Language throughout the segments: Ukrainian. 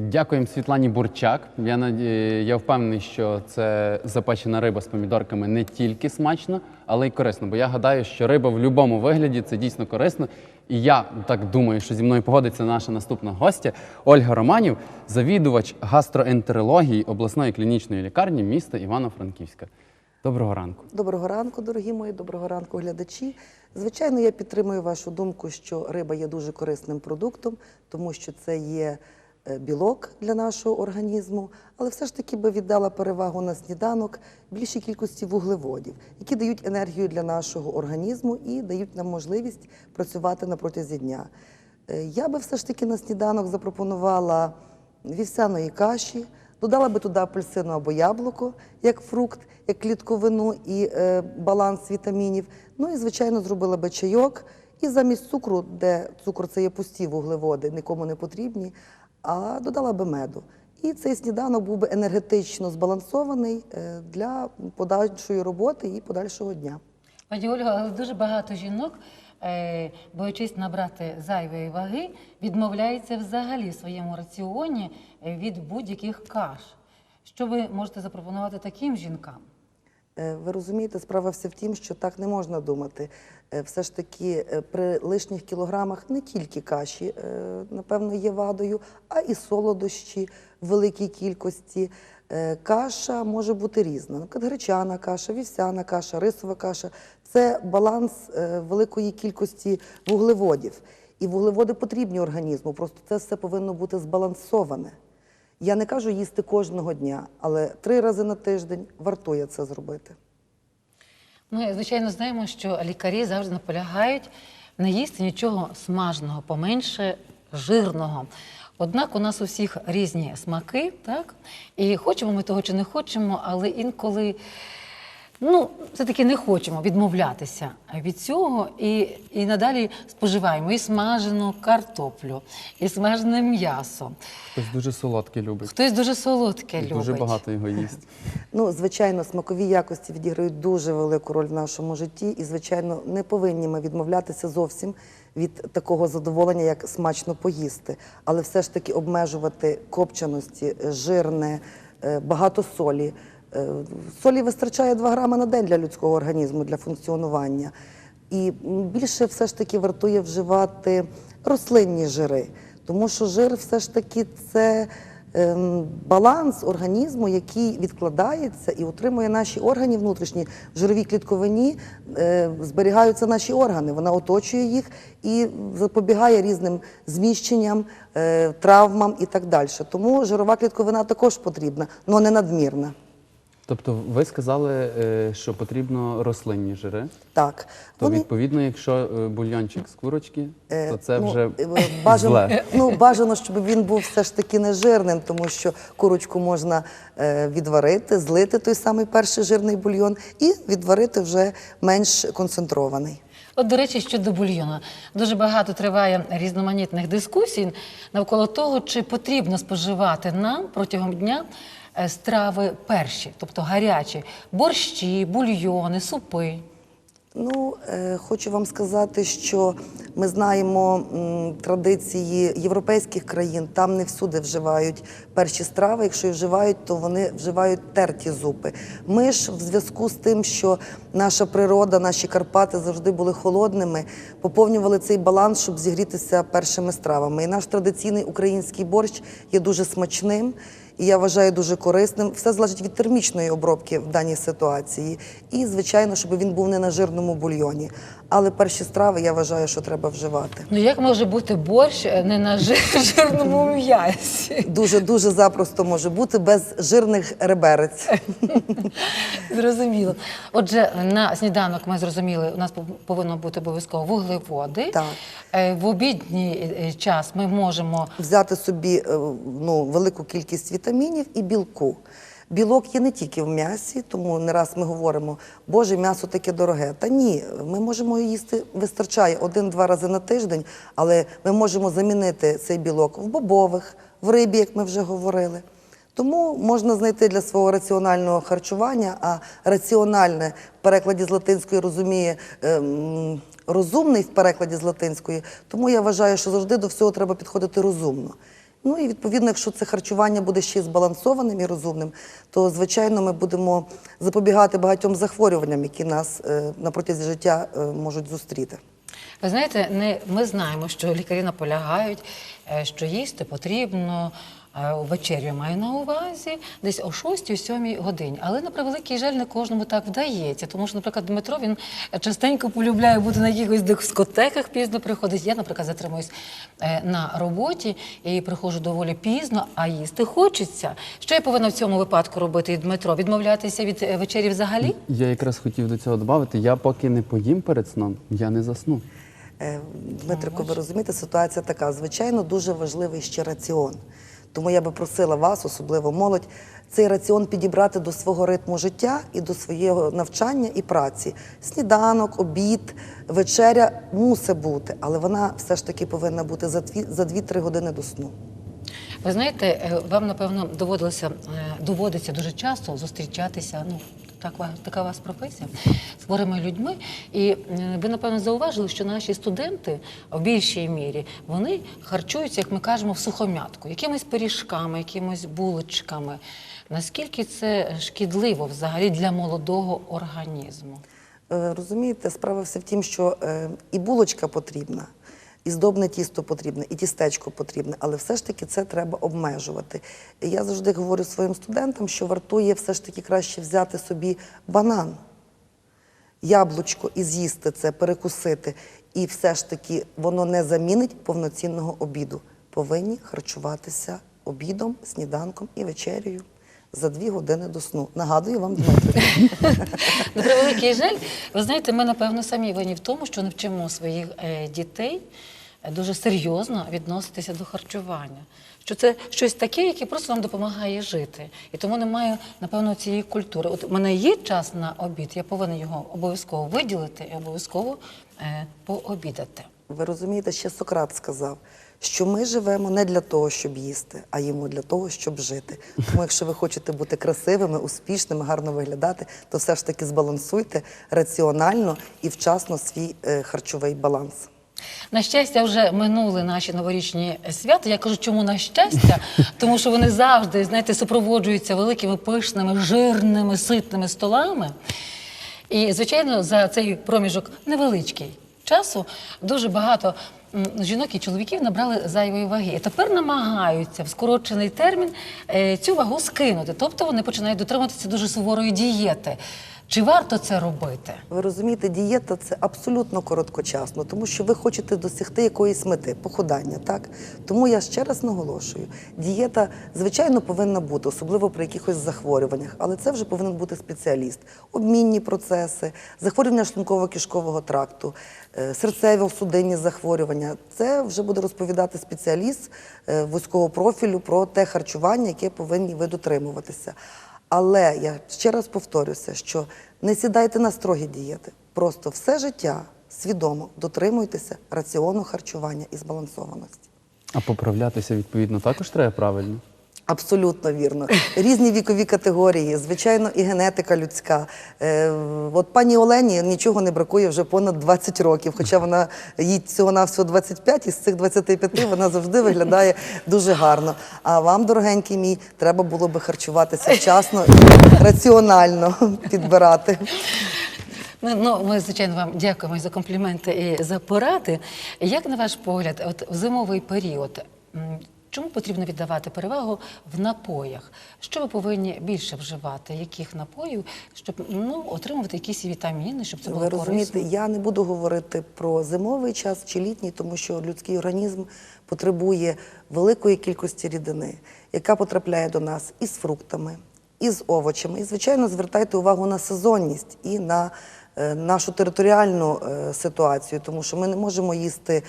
Дякуємо Світлані Бурчак. Я, я впевнений, що це запечена риба з помідорками не тільки смачно, але й корисно. Бо я гадаю, що риба в будь-якому вигляді це дійсно корисно. І я так думаю, що зі мною погодиться наша наступна гостя Ольга Романів, завідувач гастроентерології обласної клінічної лікарні міста Івано-Франківська. Доброго ранку. Доброго ранку, дорогі мої, доброго ранку, глядачі. Звичайно, я підтримую вашу думку, що риба є дуже корисним продуктом, тому що це є білок для нашого організму, але все ж таки би віддала перевагу на сніданок більшій кількості вуглеводів, які дають енергію для нашого організму і дають нам можливість працювати на протязі дня. Е, Я би все ж таки на сніданок запропонувала вівсяної каші, додала би туди апельсину або яблуко, як фрукт, як клітковину і е, баланс вітамінів. Ну і, звичайно, зробила би чайок. І замість цукру, де цукор це є пусті вуглеводи, нікому не потрібні, а додала би меду. І цей сніданок був би енергетично збалансований е, для подальшої роботи і подальшого дня. Пані Ольга, але дуже багато жінок, е, боячись набрати зайвої ваги, відмовляється взагалі в своєму раціоні е, від будь-яких каш. Що ви можете запропонувати таким жінкам? Е, Ви розумієте, справа вся в тім, що так не можна думати. Е, Все ж таки, е, при лишніх кілограмах не тільки каші, напевно, є вадою, а і солодощі в великій кількості. Каша може бути різна. Наприклад, гречана каша, вівсяна каша, рисова каша це баланс великої кількості вуглеводів. І вуглеводи потрібні організму, просто це все повинно бути збалансоване. Я не кажу їсти кожного дня, але три рази на тиждень вартує це зробити. Ми, звичайно, знаємо, що лікарі завжди наполягають не їсти нічого смажного, поменше жирного. Однак у нас у всіх різні смаки, так? І хочемо ми того чи не хочемо, але інколи ну, все-таки не хочемо відмовлятися від цього і, і надалі споживаємо і смажену картоплю, і смажене м'ясо. Хтось дуже солодкий любить. Хтось дуже солодке І любить. дуже багато його їсть. Ну, звичайно, смакові якості відіграють дуже велику роль в нашому житті, і, звичайно, не повинні ми відмовлятися зовсім від такого задоволення, як смачно поїсти, але все ж таки обмежувати копченості, жирне, е, багато солі. Е, Солі вистачає 2 грами на день для людського організму для функціонування. І більше все ж таки вартує вживати рослинні жири, тому що жир все ж таки це ем, баланс організму, який відкладається і утримує наші органи внутрішні. В жировій клітковині е, зберігаються наші органи, вона оточує їх і запобігає різним зміщенням, е, травмам і так далі. Тому жирова клітковина також потрібна, але не надмірна. Тобто, ви сказали, е, що потрібно рослинні жири. Так, То відповідно, якщо е, бульйончик з курочки, Е, то це ну, вже бажано, зле. ну, бажано, щоб він був все ж таки не жирним, тому що курочку можна відварити, злити той самий перший жирний бульйон і відварити вже менш концентрований. От, до речі, щодо бульйону. Дуже багато триває різноманітних дискусій навколо того, чи потрібно споживати нам протягом дня страви перші, тобто гарячі, борщі, бульйони, супи. Ну, е, хочу вам сказати, що ми знаємо традиції європейських країн, там не всюди вживають перші страви. Якщо і вживають, то вони вживають терті зупи. Ми ж в зв'язку з тим, що наша природа, наші Карпати завжди були холодними, поповнювали цей баланс, щоб зігрітися першими стравами. І наш традиційний український борщ є дуже смачним. І я вважаю дуже корисним. Все залежить від термічної обробки в даній ситуації. І, звичайно, щоб він був не на жирному бульйоні. Але перші страви я вважаю, що треба вживати. Ну як може бути борщ е, не на жирному м'ясі? Дуже дуже запросто може бути без жирних реберець. Зрозуміло. Отже, на сніданок ми зрозуміли, у нас пов- повинно бути обов'язково вуглеводи. Так. Е, В обідній е, час ми можемо Взяти собі ну, велику кількість вітамінів і білку. Білок є не тільки в м'ясі, тому не раз ми говоримо, боже, м'ясо таке дороге. Та ні, ми можемо їсти, вистачає один-два рази на тиждень, але ми можемо замінити цей білок в бобових, в рибі, як ми вже говорили. Тому можна знайти для свого раціонального харчування, а раціональне в перекладі з латинської розуміє ем, розумний в перекладі з латинської. Тому я вважаю, що завжди до всього треба підходити розумно. Ну і відповідно, якщо це харчування буде ще й збалансованим і розумним, то звичайно ми будемо запобігати багатьом захворюванням, які нас е, на протязі життя е, можуть зустріти. Ви знаєте, не, ми знаємо, що лікарі наполягають, е, що їсти потрібно вечерю, я маю на увазі, десь о 6-7 годині. Але на превеликий жаль, не кожному так вдається. Тому що, наприклад, Дмитро він частенько полюбляє бути на якихось дискотеках, пізно приходить. Я, наприклад, затримуюсь е, на роботі і приходжу доволі пізно, а їсти хочеться. Що я повинна в цьому випадку робити, Дмитро? Відмовлятися від е, вечері взагалі? Я якраз хотів до цього додати. Я поки не поїм перед сном, я не засну. Е, Дмитрико, ви розумієте, ситуація така. Звичайно, дуже важливий ще раціон. Тому я би просила вас, особливо молодь, цей раціон підібрати до свого ритму життя і до свого навчання і праці. Сніданок, обід, вечеря мусить бути, але вона все ж таки повинна бути за дві- за 2-3 години до сну. Ви знаєте, е, вам напевно доводилося е, доводиться дуже часто зустрічатися. Ну так така у вас професія з хворими людьми. І е, ви напевно зауважили, що наші студенти в більшій мірі вони харчуються, як ми кажемо, в сухомятку, якимись пиріжками, якимись булочками. Наскільки це шкідливо взагалі для молодого організму? Е, Розумієте, справа все в тім, що е, і булочка потрібна, і здобне тісто потрібне, і тістечко потрібне, але все ж таки це треба обмежувати. Я завжди говорю своїм студентам, що вартує все ж таки краще взяти собі банан, яблучко і з'їсти це, перекусити. І все ж таки воно не замінить повноцінного обіду. Повинні харчуватися обідом, сніданком і вечерею за дві години до сну. Нагадую вам, Дмитро. На превеликий жаль, ви знаєте, ми напевно самі винні в тому, що не вчимо своїх е, дітей е, дуже серйозно відноситися до харчування. Що це щось таке, яке просто нам допомагає жити. І тому немає, напевно, цієї культури. От у мене є час на обід, я повинна його обов'язково виділити і обов'язково е, пообідати. Ви розумієте, ще Сократ сказав, що ми живемо не для того, щоб їсти, а їмо для того, щоб жити. Тому, якщо ви хочете бути красивими, успішними, гарно виглядати, то все ж таки збалансуйте раціонально і вчасно свій е, харчовий баланс. На щастя, вже минули наші новорічні свята. Я кажу, чому на щастя? Тому що вони завжди, знаєте, супроводжуються великими пишними, жирними, ситними столами. І, звичайно, за цей проміжок невеличкий часу дуже багато жінок і чоловіків набрали зайвої ваги. І тепер намагаються в скорочений термін е, цю вагу скинути. Тобто вони починають дотримуватися дуже суворої дієти. Чи варто це робити? Ви розумієте, дієта це абсолютно короткочасно, тому що ви хочете досягти якоїсь мети, похудання, так? Тому я ще раз наголошую: дієта, звичайно, повинна бути, особливо при якихось захворюваннях, але це вже повинен бути спеціаліст. Обмінні процеси, захворювання шлунково-кишкового тракту, е, серцево-судинні захворювання. Це вже буде розповідати спеціаліст е, вузького профілю про те харчування, яке повинні ви дотримуватися. Але я ще раз повторюся, що не сідайте на строгі дієти. Просто все життя свідомо дотримуйтеся раціону харчування і збалансованості. А поправлятися відповідно також треба правильно. Абсолютно вірно. Різні вікові категорії, звичайно, і генетика людська. Е, от пані Олені нічого не бракує вже понад 20 років, хоча вона їй всього навсього 25, і з цих 25 вона завжди виглядає дуже гарно. А вам, дорогенький мій, треба було би харчуватися вчасно і раціонально підбирати. Ну, ми, звичайно, вам дякуємо за компліменти і за поради. Як на ваш погляд, от в зимовий період, чому потрібно віддавати перевагу в напоях? Що ви повинні більше вживати? Яких напоїв, щоб ну, отримувати якісь вітаміни, щоб це було Ви розумієте, корисно? я не буду говорити про зимовий час чи літній, тому що людський організм потребує великої кількості рідини, яка потрапляє до нас із фруктами, із овочами. І, звичайно, звертайте увагу на сезонність і на е, нашу територіальну е, ситуацію, тому що ми не можемо їсти.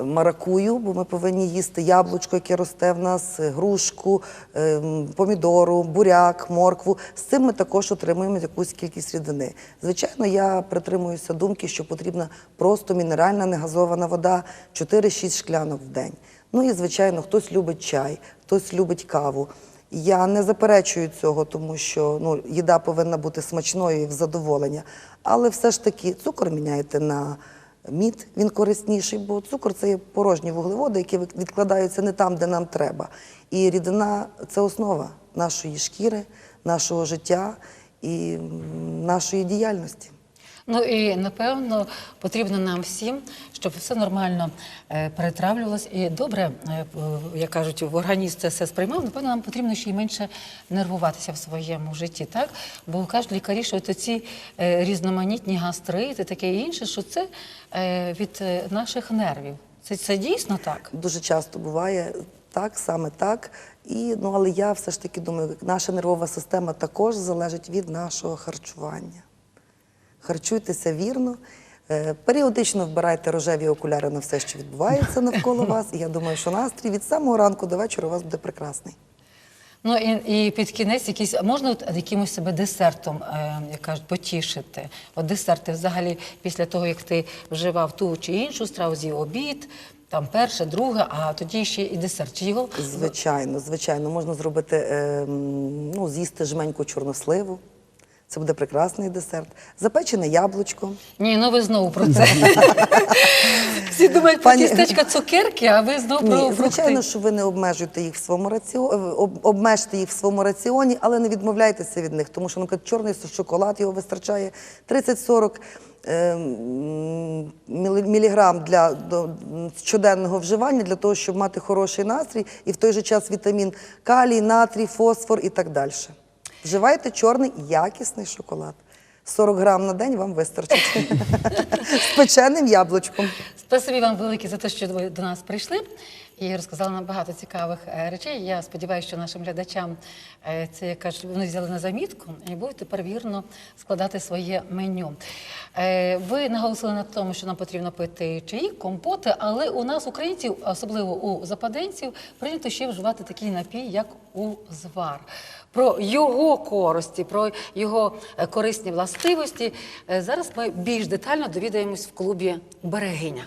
Маракую, бо ми повинні їсти яблучко, яке росте в нас, грушку, е, помідору, буряк, моркву. З цим ми також отримуємо якусь кількість рідини. Звичайно, я притримуюся думки, що потрібна просто мінеральна негазована вода 4-6 шклянок в день. Ну і звичайно, хтось любить чай, хтось любить каву. Я не заперечую цього, тому що ну, їда повинна бути смачною і в задоволення. Але все ж таки цукор міняйте на мід, він корисніший, бо цукор це є порожні вуглеводи, які відкладаються не там, де нам треба. І рідина це основа нашої шкіри, нашого життя і нашої діяльності. Ну і напевно потрібно нам всім, щоб все нормально е, перетравлювалось і добре, е, як кажуть, в організм це все сприймав. Напевно, нам потрібно ще й менше нервуватися в своєму житті, так? Бо кажуть лікарі, що от ці е, різноманітні гастрити, таке інше, що це від наших нервів. Це, це дійсно так. Дуже часто буває так, саме так. І, ну, але я все ж таки думаю, наша нервова система також залежить від нашого харчування. Харчуйтеся вірно. е, Періодично вбирайте рожеві окуляри на все, що відбувається навколо вас. І я думаю, що настрій від самого ранку до вечора у вас буде прекрасний. Ну і, і під кінець якийсь можна от якимось себе десертом, е, як кажуть, потішити. От десерти взагалі після того, як ти вживав ту чи іншу страву, з'їв обід, там перше, друге, а тоді ще і десерт. Чи його Звичайно, звичайно, можна зробити, е, ну, з'їсти жменьку чорносливу. Це буде прекрасний десерт. Запечене яблучко. ні, ну ви знову про це. Всі думають про тістечка цукерки, а ви знову про фрукти. звичайно, що ви не обмежуєте їх в своєму раціоні, обмежте їх в своєму раціоні, але не відмовляйтеся від них, тому що, наприклад, чорний шоколад його вистачає 30-40 е, м, мілі- міліграм для щоденного вживання для того, щоб мати хороший настрій і в той же час вітамін калій, натрій, фосфор і так далі. Вживайте чорний якісний шоколад. 40 грам на день вам вистачить з печеним яблучком. Спасибі вам велике за те, що ви до нас прийшли і розказали нам багато цікавих е, речей. Я сподіваюся, що нашим глядачам е, це як кажуть, вони взяли на замітку і будуть тепер вірно складати своє меню. Е, Ви наголосили на тому, що нам потрібно пити чаї, компоти, але у нас, українців, особливо у западенців, прийнято ще вживати такий напій, як узвар. Про його користі, про його е, корисні властивості. е, Зараз ми більш детально довідаємось в клубі Берегиня.